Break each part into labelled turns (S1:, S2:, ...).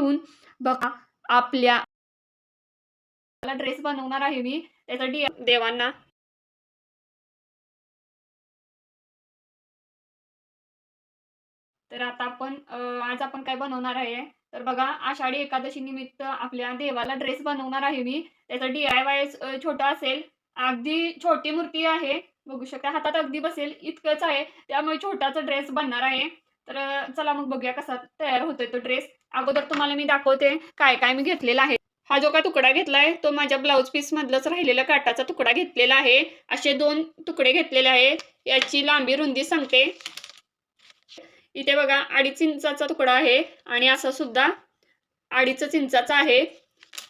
S1: घेऊन बघा आपल्या ड्रेस बनवणार आहे मी. त्यासाठी देवांना. तर आता आपण आज आपण काय बनवणार आहे? तर बघा आषाढी एकादशी निमित्त आपल्या देवाला ड्रेस बनवणार आहे मी. त्याचा डी आय वाय छोटा असेल. अगदी छोटी मूर्ती आहे. बघू शकता हातात अगदी बसेल इतकंच आहे. त्यामुळे छोटाचा ड्रेस बनणार आहे. तर चला मग बघूया कसा तयार होतोय तो ड्रेस अगोदर तुम्हाला मी दाखवते काय काय मी घेतलेला आहे. हा जो काय तुकडा घेतलाय तो माझ्या ब्लाऊज पीस मधलाच राहिलेला काटाचा तुकडा घेतलेला आहे. असे दोन तुकडे घेतलेले आहे याची लांबी रुंदी सांगते. इथे बघा अडीच इंचाचा तुकडा आहे आणि असा सुद्धा अडीच इंचाचा आहे.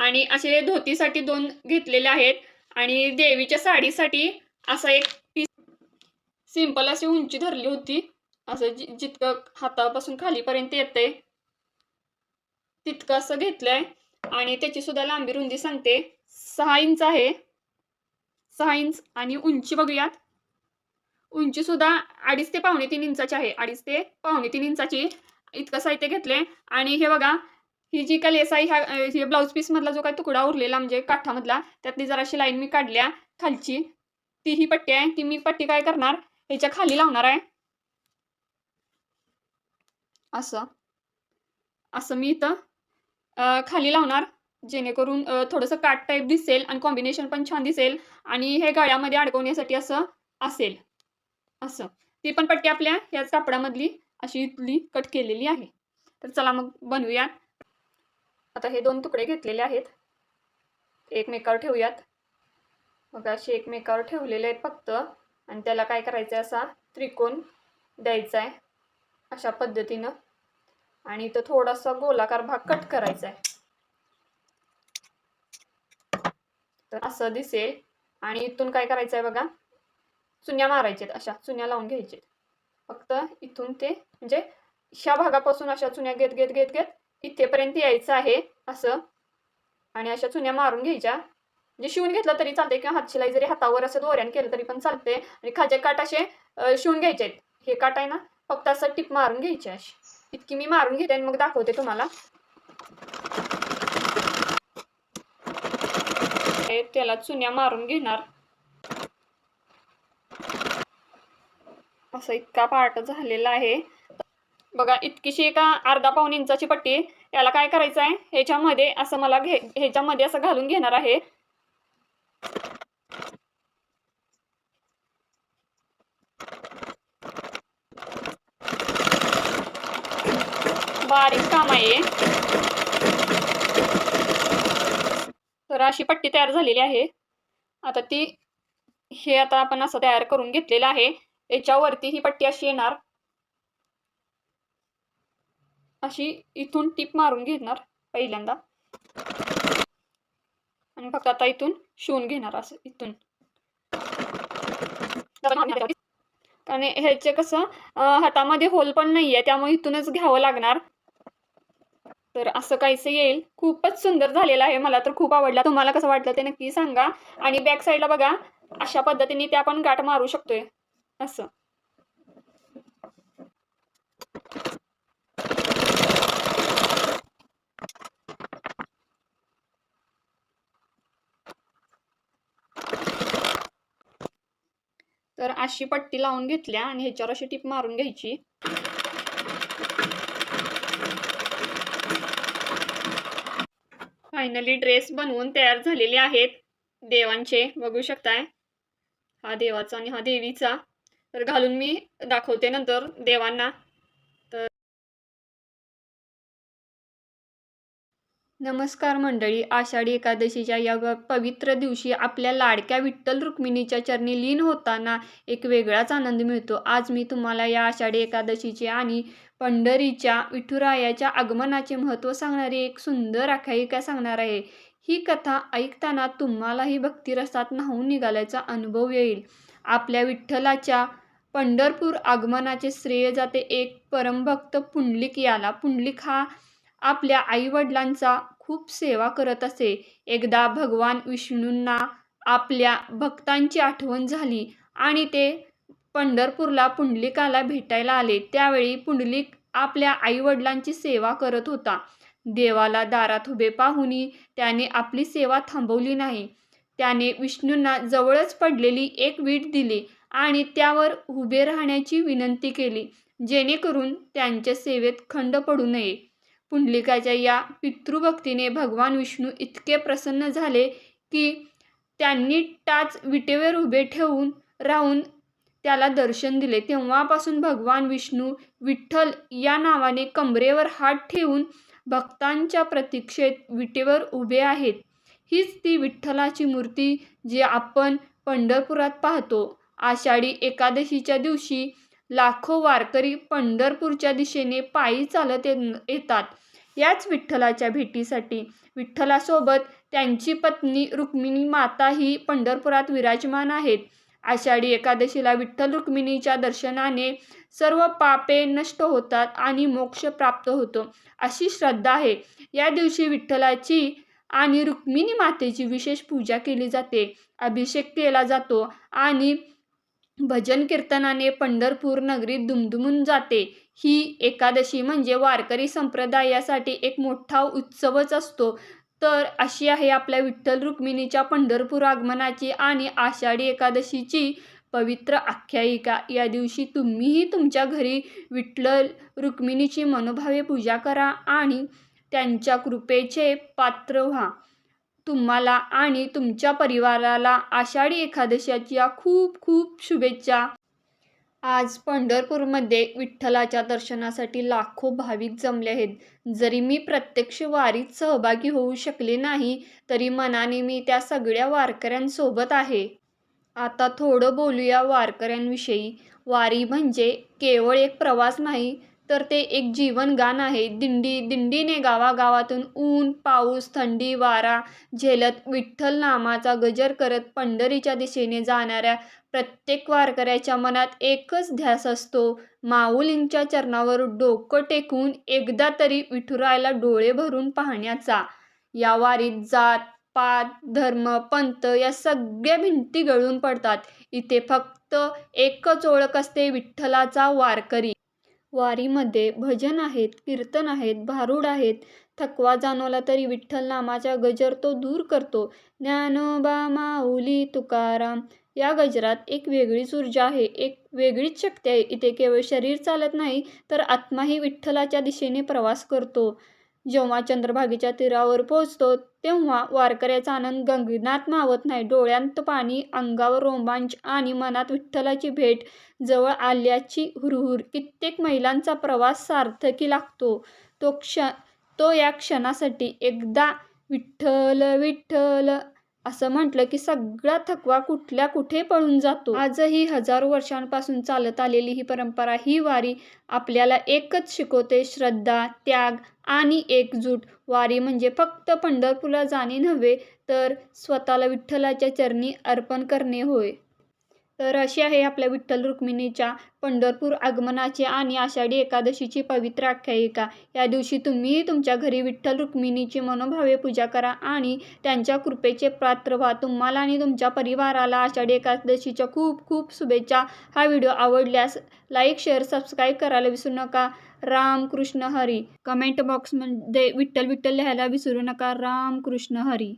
S1: आणि असे धोतीसाठी दोन घेतलेले आहेत. आणि देवीच्या साडीसाठी असा एक पीस सिंपल अशी उंची धरली होती. असं जि जितकं हातापासून खालीपर्यंत येते तितकं असं घेतलंय. आणि त्याची सुद्धा लांबी रुंदी सांगते. सहा इंच आहे. सहा इंच आणि उंची बघूयात. उंची सुद्धा अडीच ते पावणे तीन इंचाची आहे. अडीच ते पावणे तीन इंचाची इतकं साहित्य घेतले आणि हे बघा ही जी काय लेस आहे ह्या हे ब्लाऊज पीसमधला जो काय तुकडा उरलेला म्हणजे काठामधला त्यातली जराशी लाईन मी काढल्या. खालची ती ही पट्टी आहे. ती मी पट्टी काय करणार? ह्याच्या खाली लावणार आहे. असं. असं मी इथं खाली लावणार. जेणेकरून थोडंसं काट टाईप दिसेल आणि कॉम्बिनेशन पण छान दिसेल आणि हे गळ्यामध्ये अडकवण्यासाठी असं असेल. असं. ती पण पट्टी आपल्या याच कापडामधली अशी इथली कट केलेली आहे. तर चला मग बनवूयात आता हे दोन तुकडे घेतलेले आहेत. एकमेकावर ठेवूयात. मग असे एकमेकावर ठेवलेले आहेत फक्त. आणि त्याला काय करायचं आहे असा त्रिकोण द्यायचा आहे अशा पद्धतीनं. आणि इथं थोडासा गोलाकार भाग कट करायचा आहे तर असं दिसेल. आणि इथून काय करायचं आहे बघा? चुन्या मारायच्यात अशा चुन्या लावून घ्यायच्यात फक्त इथून ते म्हणजे ह्या भागापासून अशा चुन्या घेत घेत घेत घेत इथेपर्यंत यायचं आहे असं. आणि अशा चुन्या मारून घ्यायच्या. म्हणजे शिवून घेतलं तरी चालते किंवा हातशिलाई जरी हातावर असं दोऱ्यान केलं तरी पण चालते आणि खाजे काट असे शिवून घ्यायचे आहेत हे काट आहे ना फक्त असं टिप मारून घ्यायचे अशी. इतकी मी मारून घेते आणि मग दाखवते तुम्हाला. हे त्याला चुन्या मारून घेणार. असं इतका पार्ट झालेला आहे. बघा इतकीशी एका अर्धा पाऊन इंचाची पट्टी याला काय करायचं आहे ह्याच्यामध्ये असं मला घे ह्याच्यामध्ये असं घालून घेणार आहे. बारीक काम आहे. तर अशी पट्टी तयार झालेली आहे. आता ती हे आता आपण असं तयार करून घेतलेलं आहे. याच्यावरती ही पट्टी अशी येणार. अशी इथून टीप मारून घेणार पहिल्यांदा. आणि फक्त आता इथून शिवून घेणार असं इथून. कारण ह्याचे कसं हातामध्ये होल पण नाही आहे त्यामुळे इथूनच घ्यावं लागणार. तर असं काहीसं येईल. खूपच सुंदर झालेलं आहे. मला तर खूप आवडला. तुम्हाला कसं वाटलं ते नक्की सांगा. आणि बॅक साईडला बघा. अशा पद्धतीने ते आपण गाठ मारू शकतोय. असं. तर अशी पट्टी लावून घेतल्या आणि ह्याच्यावर अशी टीप मारून घ्यायची. फायनली ड्रेस बनवून तयार झालेले आहेत. देवांचे बघू शकताय. हा देवाचा आणि हा देवीचा. तर घालून मी दाखवते नंतर देवांना. नमस्कार मंडळी आषाढी एकादशीच्या या पवित्र दिवशी आपल्या लाडक्या विठ्ठल रुक्मिणीच्या चरणी लीन होताना एक वेगळाच आनंद मिळतो. आज मी तुम्हाला या आषाढी एकादशीचे आणि पंढरीच्या विठुरायाच्या आगमनाचे महत्त्व सांगणारी एक सुंदर आख्यायिका सांगणार आहे. ही कथा ऐकताना तुम्हालाही भक्तिरसात न्हावून निघाल्याचा अनुभव येईल. आपल्या विठ्ठलाच्या पंढरपूर आगमनाचे श्रेय जाते एक परमभक्त पुंडलिक याला. पुंडलिक हा आपल्या आईवडिलांचा खूप सेवा करत असे. एकदा भगवान विष्णूंना आपल्या भक्तांची आठवण झाली आणि ते पंढरपूरला पुंडलिकाला भेटायला आले. त्यावेळी पुंडलिक आपल्या आईवडिलांची सेवा करत होता. देवाला दारात उभे पाहुनी त्याने आपली सेवा थांबवली नाही. त्याने विष्णूंना जवळच पडलेली एक वीट दिली आणि त्यावर उभे राहण्याची विनंती केली जेणेकरून त्यांच्या सेवेत खंड पडू नये. पुंडलिकाच्या या पितृभक्तीने भगवान विष्णू इतके प्रसन्न झाले की त्यांनी टाच विटेवर उभे ठेवून राहून त्याला दर्शन दिले. तेव्हापासून भगवान विष्णू विठ्ठल या नावाने कमरेवर हात ठेवून भक्तांच्या प्रतीक्षेत विटेवर उभे आहेत. हीच ती विठ्ठलाची मूर्ती जी आपण पंढरपुरात पाहतो. आषाढी एकादशीच्या दिवशी लाखो वारकरी पंढरपूरच्या दिशेने पायी चालत ये- येतात. याच विठ्ठलाच्या भेटीसाठी विठ्ठलासोबत त्यांची पत्नी रुक्मिणी माता ही पंढरपुरात विराजमान आहेत. आषाढी एकादशीला विठ्ठल रुक्मिणीच्या दर्शनाने सर्व पापे नष्ट होतात आणि मोक्ष प्राप्त होतो अशी श्रद्धा आहे. या दिवशी विठ्ठलाची आणि रुक्मिणी मातेची विशेष पूजा केली जाते. अभिषेक केला जातो आणि भजन कीर्तनाने पंढरपूर नगरी दुमदुमून जाते. ही एकादशी म्हणजे वारकरी संप्रदायासाठी एक मोठा उत्सवच असतो. तर अशी आहे आपल्या विठ्ठल रुक्मिणीच्या पंढरपूर आगमनाची आणि आषाढी एकादशीची पवित्र आख्यायिका. या दिवशी तुम्हीही तुमच्या घरी विठ्ठल रुक्मिणीची मनोभावे पूजा करा आणि त्यांच्या कृपेचे पात्र व्हा. तुम्हाला आणि तुमच्या परिवाराला आषाढी एकादशीच्या खूप खूप शुभेच्छा. आज पंढरपूरमध्ये विठ्ठलाच्या दर्शनासाठी लाखो भाविक जमले आहेत. जरी मी प्रत्यक्ष वारीत सहभागी होऊ शकले नाही तरी मनाने मी त्या सगळ्या वारकऱ्यांसोबत आहे. आता थोडं बोलूया वारकऱ्यांविषयी. वारी म्हणजे केवळ एक प्रवास नाही तर ते एक जीवनगान आहे. दिंडी दिंडीने गावागावातून ऊन पाऊस थंडी वारा झेलत विठ्ठल नामाचा गजर करत पंढरीच्या दिशेने जाणाऱ्या प्रत्येक वारकऱ्याच्या मनात एकच ध्यास असतो. माऊलींच्या चरणावर डोकं टेकून एकदा तरी विठुरायला डोळे भरून पाहण्याचा. या वारीत जात पात धर्म पंथ या सगळ्या भिंती गळून पडतात. इथे फक्त एकच ओळख असते विठ्ठलाचा वारकरी. वारीमध्ये भजन आहेत कीर्तन आहेत भारूड आहेत. थकवा जाणवला तरी विठ्ठल नामाचा गजर तो दूर करतो. ज्ञानोबा माऊली तुकाराम. या गजरात एक वेगळीच ऊर्जा आहे एक वेगळीच शक्ती आहे. इथे केवळ शरीर चालत नाही तर आत्माही विठ्ठलाच्या दिशेने प्रवास करतो. जेव्हा चंद्रभागेच्या तीरावर पोहोचतो तेव्हा वारकऱ्याचा आनंद गंगनात मावत नाही. डोळ्यांत पाणी अंगावर रोमांच आणि मनात विठ्ठलाची भेट जवळ आल्याची हुरहुर कित्येक महिलांचा प्रवास सार्थकी लागतो. तो क्ष तो या क्षणासाठी एकदा विठ्ठल विठ्ठल असं म्हटलं की सगळा थकवा कुठल्या कुठे पळून जातो. आजही हजारो वर्षांपासून चालत आलेली ही परंपरा ही वारी आपल्याला एकच शिकवते श्रद्धा त्याग आणि एकजूट. वारी म्हणजे फक्त पंढरपूरला जाणे नव्हे तर स्वतःला विठ्ठलाच्या चरणी अर्पण करणे होय. तर अशी आहे आपल्या विठ्ठल रुक्मिणीच्या पंढरपूर आगमनाची आणि आषाढी एकादशीची पवित्र आख्यायिका. या दिवशी तुम्ही तुमच्या घरी विठ्ठल रुक्मिणीची मनोभावे पूजा करा आणि त्यांच्या कृपेचे पात्र व्हा. तुम्हाला आणि तुमच्या परिवाराला आषाढी एकादशीच्या खूप खूप शुभेच्छा. हा व्हिडिओ आवडल्यास लाईक शेअर सबस्क्राईब करायला विसरू नका. राम कृष्ण हरी. कमेंट बॉक्समध्ये विठ्ठल विठ्ठल लिहायला विसरू नका. राम कृष्ण हरी.